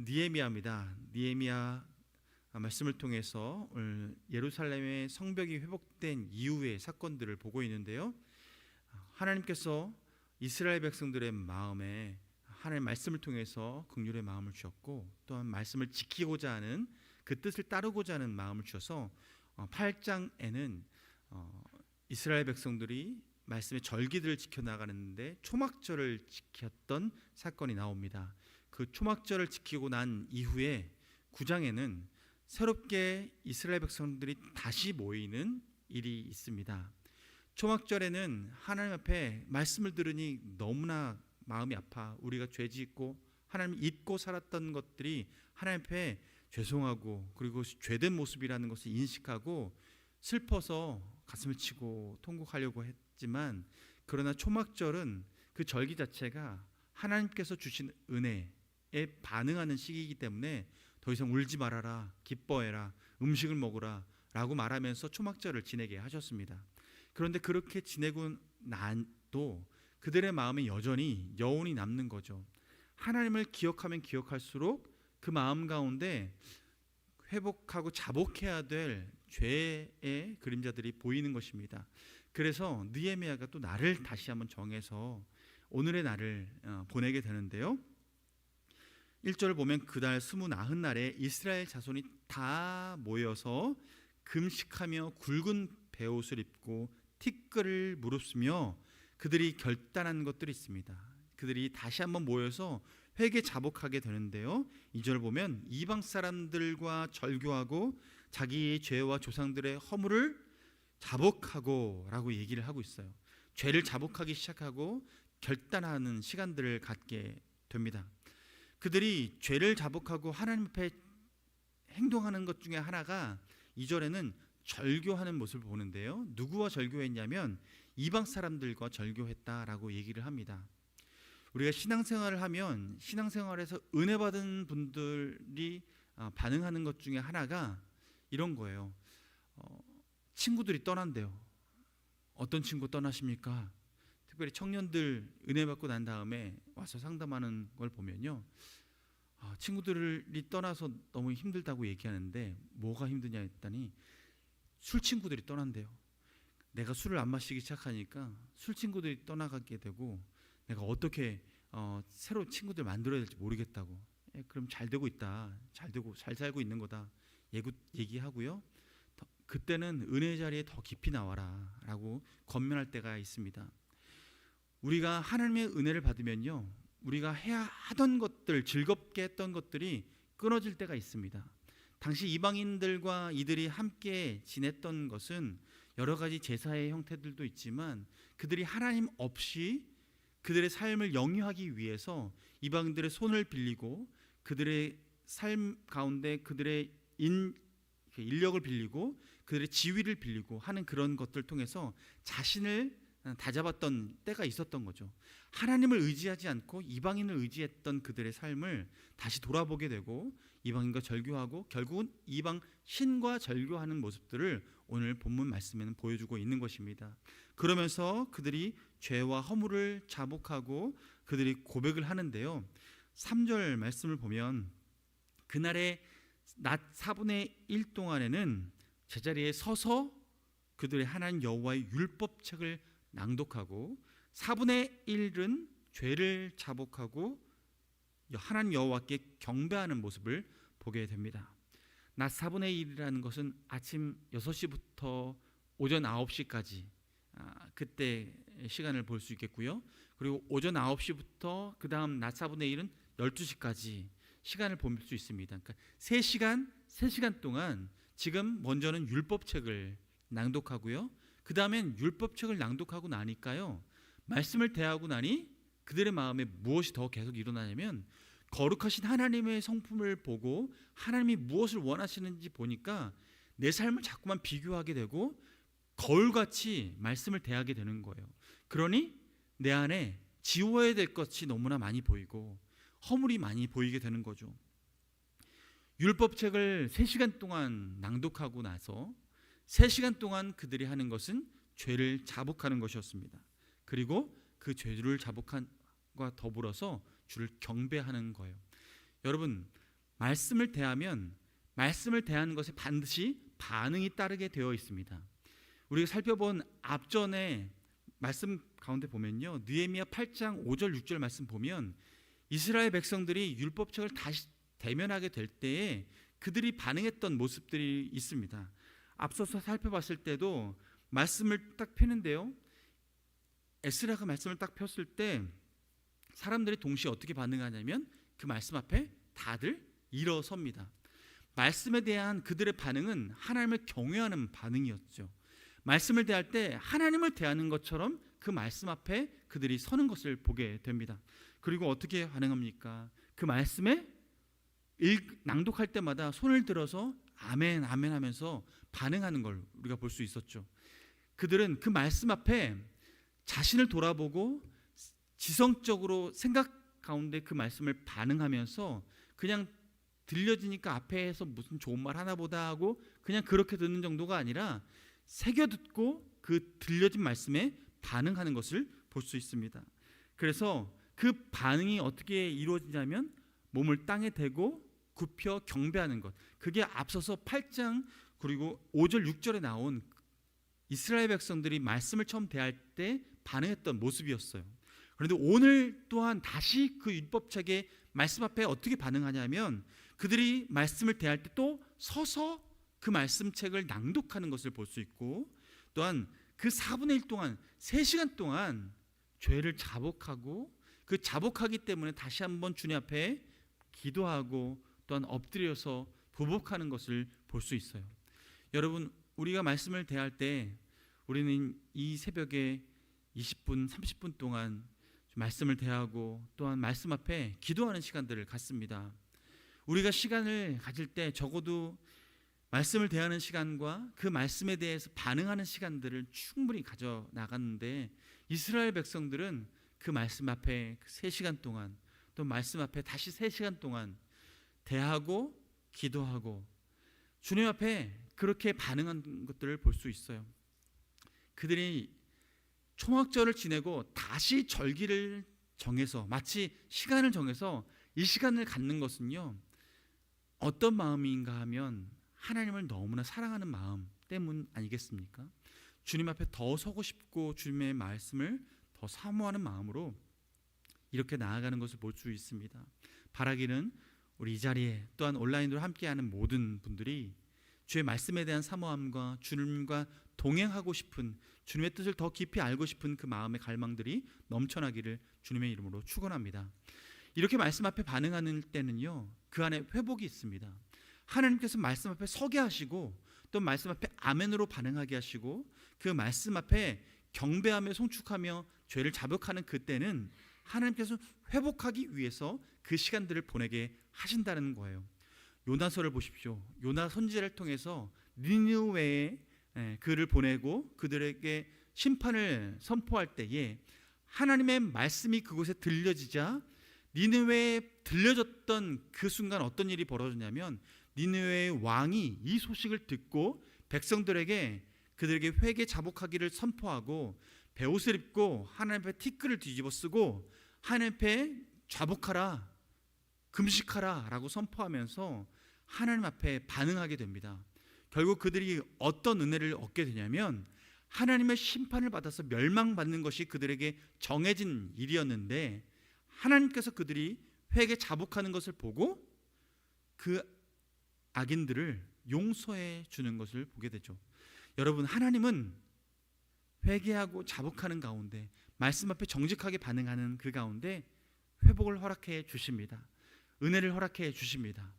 니에미아입니다. 니에미아 말씀을 통해서 예루살렘의 성벽이 회복된 이후의 사건들을 보고 있는데요. 하나님께서 이스라엘 백성들의 마음에 하나님 말씀을 통해서 긍휼의 마음을 주셨고 또한 말씀을 지키고자 하는 그 뜻을 따르고자 하는 마음을 주셔서 8장에는 어, 이스라엘 백성들이 말씀의 절기들을 지켜 나가는데 초막절을 지켰던 사건이 나옵니다. 그 초막절을 지키고 난 이후에 9장에는 새롭게 이스라엘 백성들이 다시 모이는 일이 있습니다. 초막절에는 하나님 앞에 말씀을 들으니 너무나 마음이 아파 우리가 죄 짓고 하나님 잊고 살았던 것들이 하나님 앞에 죄송하고 그리고 죄된 모습이라는 것을 인식하고 슬퍼서 가슴을 치고 통곡하려고 했지만 그러나 초막절은 그 절기 자체가 하나님께서 주신 은혜에 반응하는 시기이기 때문에 더 이상 울지 말아라 기뻐해라 음식을 먹으라 라고 말하면서 초막절을 지내게 하셨습니다. 그런데 그렇게 지내고 난또 그들의 마음에 여전히 여운이 남는 거죠. 하나님을 기억하면 기억할수록 그 마음 가운데 회복하고 자복해야 될 죄의 그림자들이 보이는 것입니다. 그래서 느헤미야가 또 나를 다시 한번 정해서 오늘의 날을 어, 보내게 되는데요. 1절 보면 그달 스무 나흔 날에 이스라엘 자손이 다 모여서 금식하며 굵은 베옷을 입고 티끌을 무릅쓰며 그들이 결단한 것들이 있습니다. 그들이 다시 한번 모여서 회개 자복하게 되는데요. 2절 보면 이방 사람들과 절교하고 자기의 죄와 조상들의 허물을 자복하고라고 얘기를 하고 있어요. 죄를 자복하기 시작하고 결단하는 시간들을 갖게 됩니다. 그들이 죄를 자복하고 하나님 앞에 행동하는 것 중에 하나가 2절에는 절교하는 모습을 보는데요. 누구와 절교했냐면 이방 사람들과 절교했다라고 얘기를 합니다. 우리가 신앙생활을 하면 신앙생활에서 은혜 받은 분들이 어, 반응하는 것 중에 하나가 이런 거예요. 어, 친구들이 떠난대요. 어떤 친구 떠나십니까? 특별히 청년들 은혜 받고 난 다음에 와서 상담하는 걸 보면요. 아, 친구들이 떠나서 너무 힘들다고 얘기하는데 뭐가 힘드냐 했더니 술 친구들이 떠난대요. 내가 술을 안 마시기 시작하니까 술 친구들이 떠나가게 되고 내가 어떻게 어, 새로 친구들 만들어야 될지 모르겠다고. 예, 그럼 잘 되고 있다. 잘 되고 잘 살고 있는 거다. 예구, 얘기하고요. 더, 그때는 은혜 자리에 더 깊이 나와라라고 권면할 때가 있습니다. 우리가 하나님의 은혜를 받으면요. 우리가 해야 하던 것들 즐겁게 했던 것들이 끊어질 때가 있습니다. 당시 이방인들과 이들이 함께 지냈던 것은 여러 가지 제사의 형태들도 있지만 그들이 하나님 없이 그들의 삶을 영위하기 위해서 이방인들의 손을 빌리고 그들의 삶 가운데 그들의 인, 인력을 빌리고 그들의 지위를 빌리고 하는 그런 것들 통해서 자신을 다잡았던 때가 있었던 거죠. 하나님을 의지하지 않고 이방인을 의지했던 그들의 삶을 다시 돌아보게 되고 이방인과 절교하고 결국은 이방 신과 절교하는 모습들을 오늘 본문 말씀에는 보여주고 있는 것입니다. 그러면서 그들이 죄와 허물을 자복하고 그들이 고백을 하는데요. 3절 말씀을 보면 그날의 낮 4분의 1 동안에는 제자리에 서서 그들의 하나님 여호와의 율법책을 낭독하고 4분의 1은 죄를 자복하고 하나님 여호와께 경배하는 모습을 보게 됩니다. 낮 4분의 1이라는 것은 아침 6시부터 오전 9시까지 아, 그때 시간을 볼 수 있겠고요. 그리고 오전 9시부터 그 다음 낮 4분의 1은 12시까지 시간을 볼 수 있습니다. 그러니까 3시간, 3시간 동안 지금 먼저는 율법책을 낭독하고요. 그 다음엔 율법책을 낭독하고 나니까요. 말씀을 대하고 나니 그들의 마음에 무엇이 더 계속 일어나냐면 거룩하신 하나님의 성품을 보고 하나님이 무엇을 원하시는지 보니까 내 삶을 자꾸만 비교하게 되고 거울같이 말씀을 대하게 되는 거예요. 그러니 내 안에 지워야 될 것이 너무나 많이 보이고 허물이 많이 보이게 되는 거죠. 율법책을 3시간 동안 낭독하고 나서 3시간 동안 그들이 하는 것은 죄를 자복하는 것이었습니다. 그리고 그 죄를 자복한과 더불어서 주를 경배하는 거예요. 여러분 말씀을 대하면 말씀을 대하는 것에 반드시 반응이 따르게 되어 있습니다. 우리가 살펴본 앞전에 말씀 가운데 보면요. 느헤미야 8장 5절 6절 말씀 보면 이스라엘 백성들이 율법책을 다시 대면하게 될 때에 그들이 반응했던 모습들이 있습니다. 앞서서 살펴봤을 때도 말씀을 딱 펴는데요. 에스라가 말씀을 딱 폈을 때 사람들이 동시에 어떻게 반응하냐면 그 말씀 앞에 다들 일어섭니다. 말씀에 대한 그들의 반응은 하나님을 경외하는 반응이었죠. 말씀을 대할 때 하나님을 대하는 것처럼 그 말씀 앞에 그들이 서는 것을 보게 됩니다. 그리고 어떻게 반응합니까? 그 말씀에 읽, 낭독할 때마다 손을 들어서 아멘 아멘 하면서 반응하는 걸 우리가 볼 수 있었죠. 그들은 그 말씀 앞에 자신을 돌아보고 지성적으로 생각 가운데 그 말씀을 반응하면서 그냥 들려지니까 앞에서 무슨 좋은 말 하나 보다 하고 그냥 그렇게 듣는 정도가 아니라 새겨 듣고 그 들려진 말씀에 반응하는 것을 볼 수 있습니다. 그래서 그 반응이 어떻게 이루어지냐면 몸을 땅에 대고 굽혀 경배하는 것. 그게 앞서서 8장 그리고 5절 6절에 나온 이스라엘 백성들이 말씀을 처음 대할 때 반응했던 모습이었어요. 그런데 오늘 또한 다시 그 율법책의 말씀 앞에 어떻게 반응하냐면 그들이 말씀을 대할 때 또 서서 그 말씀책을 낭독하는 것을 볼 수 있고 또한 그 4분의 1 동안 3시간 동안 죄를 자복하고 그 자복하기 때문에 다시 한번 주님 앞에 기도하고 또한 엎드려서 부복하는 것을 볼 수 있어요. 여러분 우리가 말씀을 대할 때 우리는 이 새벽에 20분, 30분 동안 말씀을 대하고 또한 말씀 앞에 기도하는 시간들을 갖습니다. 우리가 시간을 가질 때 적어도 말씀을 대하는 시간과 그 말씀에 대해서 반응하는 시간들을 충분히 가져 나갔는데 이스라엘 백성들은 그 말씀 앞에 3시간 동안 또 말씀 앞에 다시 3시간 동안 대하고 기도하고 주님 앞에 그렇게 반응한 것들을 볼 수 있어요. 그들이 초막절을 지내고 다시 절기를 정해서 마치 시간을 정해서 이 시간을 갖는 것은요. 어떤 마음인가 하면 하나님을 너무나 사랑하는 마음 때문 아니겠습니까? 주님 앞에 더 서고 싶고 주님의 말씀을 더 사모하는 마음으로 이렇게 나아가는 것을 볼 수 있습니다. 바라기는 우리 이 자리에 또한 온라인으로 함께하는 모든 분들이 주의 말씀에 대한 사모함과 주님과 동행하고 싶은 주님의 뜻을 더 깊이 알고 싶은 그 마음의 갈망들이 넘쳐나기를 주님의 이름으로 축원합니다. 이렇게 말씀 앞에 반응하는 때는요. 그 안에 회복이 있습니다. 하나님께서 말씀 앞에 서게 하시고 또 말씀 앞에 아멘으로 반응하게 하시고 그 말씀 앞에 경배하며 송축하며 죄를 자복하는 그때는 하나님께서 회복하기 위해서 그 시간들을 보내게 하신다는 거예요. 요나서를 보십시오. 요나 선지자를 통해서 니느웨에 예, 그를 보내고 그들에게 심판을 선포할 때에 하나님의 말씀이 그곳에 들려지자 니느웨에 들려졌던 그 순간 어떤 일이 벌어졌냐면 니느웨의 왕이 이 소식을 듣고 백성들에게 그들에게 회개 자복하기를 선포하고 베옷을 입고 하나님 앞에 티끌을 뒤집어 쓰고 하나님 앞에 자복하라 금식하라라고 선포하면서 하나님 앞에 반응하게 됩니다. 결국 그들이 어떤 은혜를 얻게 되냐면 하나님의 심판을 받아서 멸망받는 것이 그들에게 정해진 일이었는데 하나님께서 그들이 회개 자복하는 것을 보고 그 악인들을 용서해 주는 것을 보게 되죠. 여러분 하나님은 회개하고 자복하는 가운데 말씀 앞에 정직하게 반응하는 그 가운데 회복을 허락해 주십니다. 은혜를 허락해 주십니다.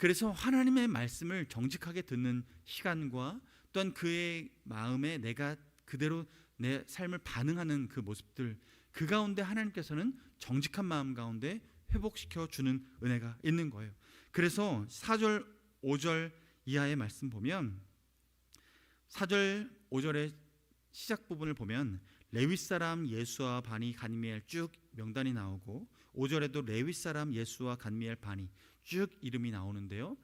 그래서 하나님의 말씀을 정직하게 듣는 시간과 또한 그의 마음에 내가 그대로 내 삶을 반응하는 그 모습들 그 가운데 하나님께서는 정직한 마음 가운데 회복시켜 주는 은혜가 있는 거예요. 그래서 4절 5절 이하의 말씀 보면 4절 5절의 시작 부분을 보면 레위 사람 예수와 바니 간미엘 쭉 명단이 나오고 5절에도 레위 사람 예수와 간미엘 바니 쭉 이름이 나오는데요.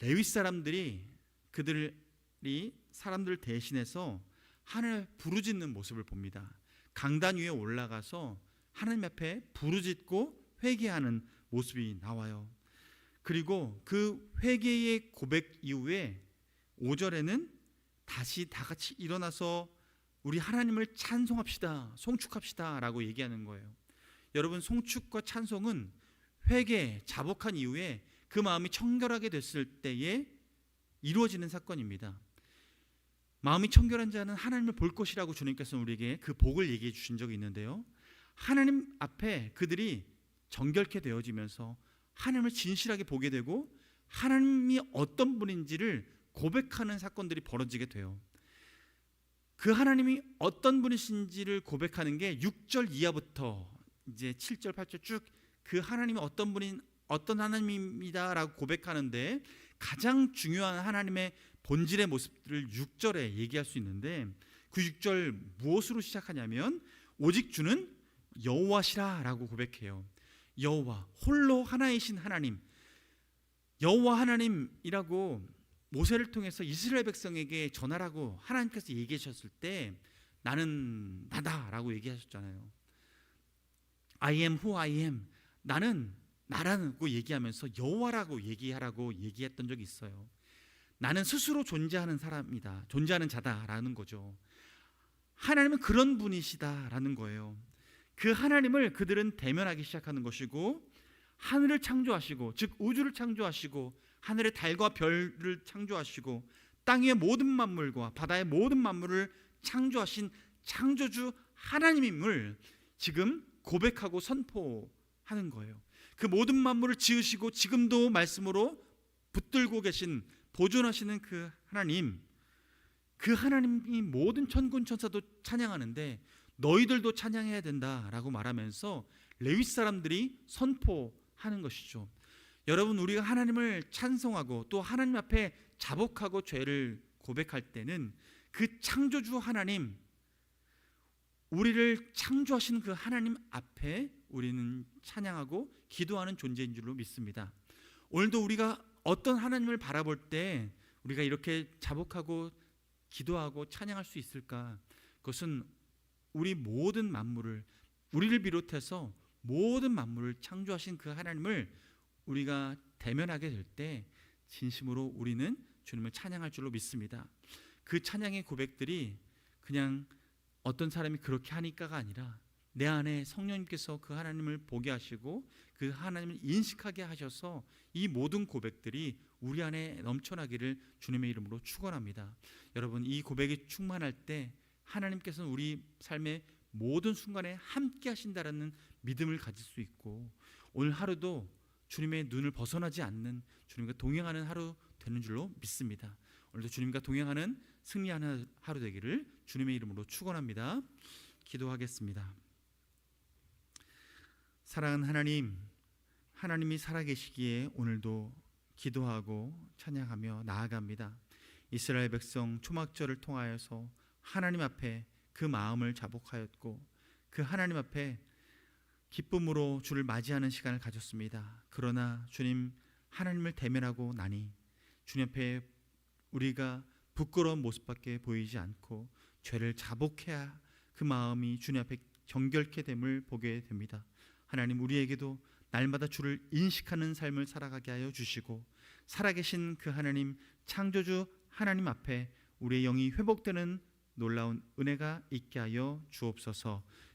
레위 사람들이 그들이 사람들 대신해서 하늘 부르짖는 모습을 봅니다. 강단 위에 올라가서 하나님 앞에 부르짖고 회개하는 모습이 나와요. 그리고 그 회개의 고백 이후에 5절에는 다시 다 같이 일어나서 우리 하나님을 찬송합시다. 송축합시다라고 얘기하는 거예요. 여러분 송축과 찬송은 회개, 자복한 이후에 그 마음이 청결하게 됐을 때에 이루어지는 사건입니다. 마음이 청결한 자는 하나님을 볼 것이라고 주님께서 우리에게 그 복을 얘기해 주신 적이 있는데요. 하나님 앞에 그들이 정결케 되어지면서 하나님을 진실하게 보게 되고 하나님이 어떤 분인지를 고백하는 사건들이 벌어지게 돼요. 그 하나님이 어떤 분이신지를 고백하는 게 6절 이하부터 이제 7절, 8절 쭉 그 하나님이 어떤 분인 어떤 하나님입니다라고 고백하는데 가장 중요한 하나님의 본질의 모습들을 6절에 얘기할 수 있는데 그 6절 무엇으로 시작하냐면 오직 주는 여호와시라라고 고백해요. 여호와 홀로 하나이신 하나님 여호와 하나님이라고 모세를 통해서 이스라엘 백성에게 전하라고 하나님께서 얘기하셨을 때 나는 나다라고 얘기하셨잖아요. I am who I am. 나는 나라고 얘기하면서 여호와라고 얘기하라고 얘기했던 적이 있어요. 나는 스스로 존재하는 사람이다. 존재하는 자다라는 거죠. 하나님은 그런 분이시다라는 거예요. 그 하나님을 그들은 대면하기 시작하는 것이고 하늘을 창조하시고 즉 우주를 창조하시고 하늘의 달과 별을 창조하시고 땅 위의 모든 만물과 바다의 모든 만물을 창조하신 창조주 하나님임을 지금 고백하고 선포하는 거예요. 그 모든 만물을 지으시고 지금도 말씀으로 붙들고 계신 보존하시는 그 하나님 그 하나님이 모든 천군 천사도 찬양하는데 너희들도 찬양해야 된다라고 말하면서 레위 사람들이 선포하는 것이죠. 여러분 우리가 하나님을 찬송하고 또 하나님 앞에 자복하고 죄를 고백할 때는 그 창조주 하나님 우리를 창조하신 그 하나님 앞에 우리는 찬양하고 기도하는 존재인 줄로 믿습니다. 오늘도 우리가 어떤 하나님을 바라볼 때 우리가 이렇게 자복하고 기도하고 찬양할 수 있을까? 그것은 우리 모든 만물을 우리를 비롯해서 모든 만물을 창조하신 그 하나님을 우리가 대면하게 될 때 진심으로 우리는 주님을 찬양할 줄로 믿습니다. 그 찬양의 고백들이 그냥 어떤 사람이 그렇게 하니까가 아니라 내 안에 성령님께서 그 하나님을 보게 하시고 그 하나님을 인식하게 하셔서 이 모든 고백들이 우리 안에 넘쳐나기를 주님의 이름으로 축원합니다. 여러분 이 고백이 충만할 때 하나님께서는 우리 삶의 모든 순간에 함께 하신다라는 믿음을 가질 수 있고 오늘 하루도 주님의 눈을 벗어나지 않는 주님과 동행하는 하루 되는 줄로 믿습니다. 오늘도 주님과 동행하는 승리하는 하루 되기를 주님의 이름으로 축원합니다. 기도하겠습니다. 사랑하는 하나님, 하나님이 살아계시기에 오늘도 기도하고 찬양하며 나아갑니다. 이스라엘 백성 초막절을 통하여서 하나님 앞에 그 마음을 자복하였고 그 하나님 앞에 기쁨으로 주를 맞이하는 시간을 가졌습니다. 그러나 주님 하나님을 대면하고 나니 주님 앞에 우리가 부끄러운 모습밖에 보이지 않고 죄를 자복해야 그 마음이 주님 앞에 정결케 됨을 보게 됩니다. 하나님 우리에게도 날마다 주를 인식하는 삶을 살아가게 하여 주시고 살아계신 그 하나님 창조주 하나님 앞에 우리의 영이 회복되는 놀라운 은혜가 있게 하여 주옵소서.